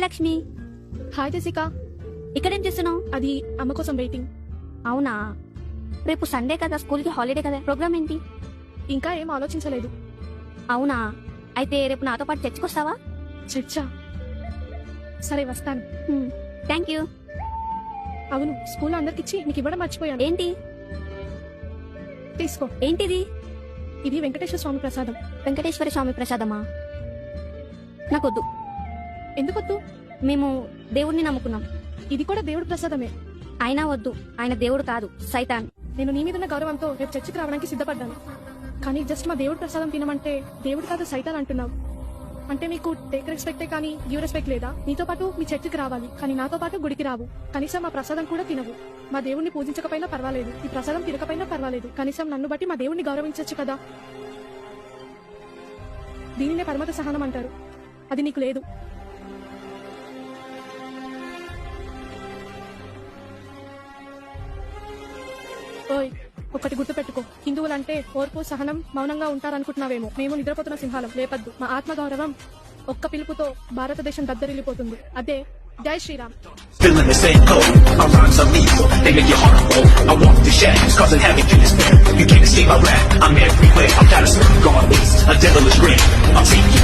Hi Lakshmi hi Jessica. ఇక్కడేం చేస్తున్నావు? అది అమ్మ కోసం వెయిటింగ్. అవునా? రేపు సండే కదా స్కూల్కి హాలిడే కదా ప్రోగ్రామ్ ఏంటి? ఇంకా ఏం ఆలోచించలేదు. అవునా? అయితే రేపు నాతో పాటు చర్చకొస్తావా? చర్చా? సరే వస్తాను. Thank you. అవును స్కూల్ అందరికి ఇచ్చి నీకు ఇవ్వడం మర్చిపోయాను. ఏంటి? తీసుకో. ఏంటిది? ఇది వెంకటేశ్వర స్వామి ప్రసాదం. వెంకటేశ్వర స్వామి ప్రసాదమా? నాకొద్దు. ఎందుకొద్దు? మేము దేవుణ్ణి నమ్ముకున్నాం. ఇది కూడా దేవుడి ప్రసాదమే. అయినా వద్దు ఆయన దేవుడు కాదు సైతాన్. నేను నీ మీద ఉన్న గౌరవంతో రేపు చర్చికి రావడానికి సిద్ధపడ్డాను. కానీ జస్ట్ మా దేవుడి ప్రసాదం తినమంటే దేవుడు కాదు సైతాన్ అంటున్నావు. అంటే మీకు టేక్ రెస్పెక్టే కానీ గివ్ రెస్పెక్ట్ లేదా? నీతో పాటు మీ చర్చికి రావాలి కానీ నాతో పాటు గుడికి రావు. కనీసం మా ప్రసాదం కూడా తినవు. మా దేవుణ్ణి పూజించకపోయినా పర్వాలేదు ఈ ప్రసాదం తినకపోయినా పర్వాలేదు. కనీసం నన్ను బట్టి మా దేవుణ్ణి గౌరవించవచ్చు కదా? దీనినే పరమత సహనం అంటారు. అది నీకు లేదు. ఓయ్ ఒకటి గుర్తు గుర్తుపెట్టుకో హిందువులంటే ఓర్పు సహనం మౌనంగా ఉంటారనుకుంటున్నావేమో మేము నిద్రపోతున్న సింహాలం లేపద్దు మా ఆత్మగౌరవం ఒక్క పిలుపుతో భారతదేశం దద్దరిల్లిపోతుంది అదే జై Sriram Feeling the same code, My rhymes are lethal. They make your heart cold. I walk the shadows, causing havoc in despair. You can't escape my wrath. I'm everywhere. I'm Patterson, gone waste, A devilish grin. I'll take you